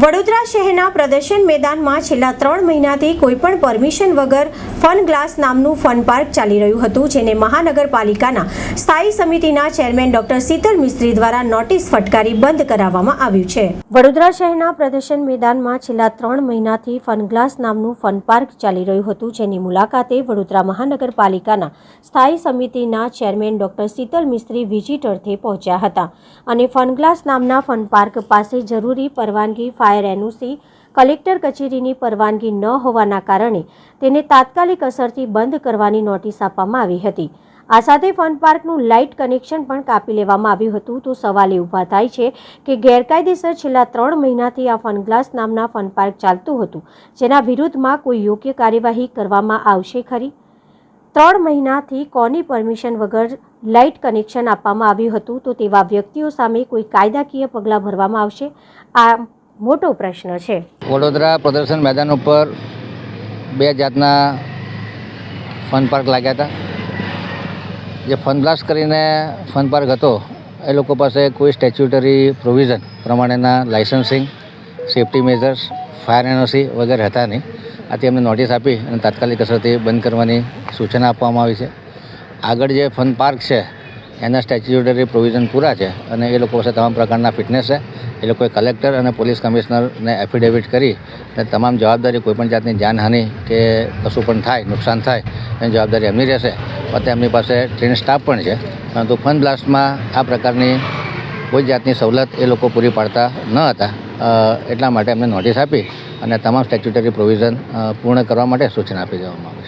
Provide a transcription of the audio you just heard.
વડોદરા શહેરના પ્રદર્શન મેદાનમાં છેલ્લા ત્રણ મહિનાથી કોઈપણ પરમિશન વગર ફન ગ્લાસ નામનું ફન પાર્ક ચાલી રહ્યું હતું, જેને મહાનગરપાલિકાના સ્થાયી સમિતિના ચેરમેન ડોક્ટર શીતલ મિસ્ત્રી દ્વારા નોટિસ ફટકારી બંધ કરાવવામાં આવ્યું છે. વડોદરા શહેરના પ્રદર્શન મેદાનમાં છેલ્લા ત્રણ મહિનાથી ફન ગ્લાસ નામનું ફન પાર્ક ચાલી રહ્યું હતું, જેની મુલાકાતે વડોદરા મહાનગરપાલિકાના સ્થાયી સમિતિના ચેરમેન ડોક્ટર શીતલ મિસ્ત્રી વિઝિટરથી પહોંચ્યા હતા. અને ફનગ્લાસ નામના ફન પાર્ક પાસે જરૂરી પરવાનગી ફાયર એનઓસી કલેક્ટર કચેરીની પરવાનગી ન હોવાના કારણે તેને તાત્કાલિક અસરથી બંધ કરવાની નોટિસ આપવામાં આવી હતી. આ સાથે ફન પાર્કનું લાઇટ કનેક્શન પણ કાપી લેવામાં આવ્યું હતું. તો સવાલ એ ઊભા થાય છે કે ગેરકાયદેસર છેલ્લા ત્રણ મહિનાથી આ ફનગ્લાસ નામના ફન પાર્ક ચાલતું હતું. જેના વિરુદ્ધમાં કોઈ યોગ્ય કાર્યવાહી કરવામાં આવશે ખરી? ત્રણ મહિનાથી કોની પરમિશન વગર લાઇટ કનેક્શન આપવામાં આવ્યું હતું? તો તેવા વ્યક્તિઓ સામે કોઈ કાયદાકીય પગલાં ભરવામાં આવશે? આ મોટો પ્રશ્ન છે. વડોદરા પ્રદર્શન મેદાન ઉપર બે જાતના ફન પાર્ક લાગ્યા હતા. જે ફન બ્લાસ્ટ કરીને ફન પાર્ક હતો, એ લોકો પાસે કોઈ સ્ટેચ્યુટરી પ્રોવિઝન પ્રમાણેના licensing safety measures fire NOC વગેરે હતા નહીં. આથી અમને નોટિસ આપી અને તાત્કાલિક અસરથી બંધ કરવાની સૂચના આપવામાં આવી છે. આગળ જે ફન પાર્ક છે એના સ્ટેચ્યુટરી પ્રોવિઝન પૂરા છે અને એ લોકો પાસે તમામ પ્રકારના ફિટનેસ છે. એ લોકોએ કલેક્ટર અને પોલીસ કમિશનરને એફિડેવિટ કરી અને તમામ જવાબદારી કોઈપણ જાતની જાનહાનિ કે કશું પણ થાય, નુકસાન થાય, એની જવાબદારી એમની રહેશે. પોતે એમની પાસે ટ્રેન સ્ટાફ પણ છે. પરંતુ ફન બ્લાસ્ટમાં આ પ્રકારની કોઈ જાતની સવલત એ લોકો પૂરી પાડતા ન હતા. એટલા માટે એમને નોટિસ આપી અને તમામ સ્ટેચ્યુટરી પ્રોવિઝન પૂર્ણ કરવા માટે સૂચના આપી દેવામાં આવે છે.